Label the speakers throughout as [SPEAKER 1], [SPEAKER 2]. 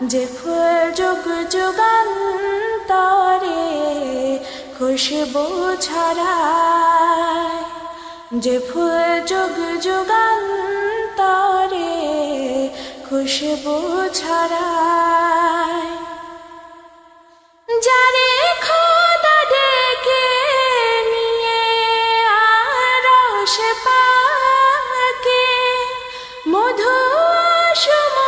[SPEAKER 1] যে ফুল যোগ যোগান তরে খুশবু ছড়ায়। যে ফুল যোগ যোগান তরে খুশবু ছড়ায়। যারে খোদা ডেকে নিয়ে আরশ পাকে, মধু সুমধুর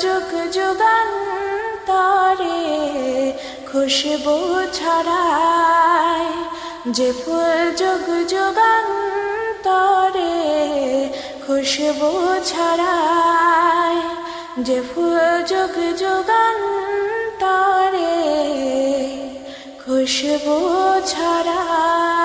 [SPEAKER 1] যোগ যোগান তরে, খুশবু ছড়ায়। যে ফুল যোগ যোগান তরে, খুশবু ছড়ায়। যে ফুল যোগ যোগান তরে, খুশবু ছড়ায়।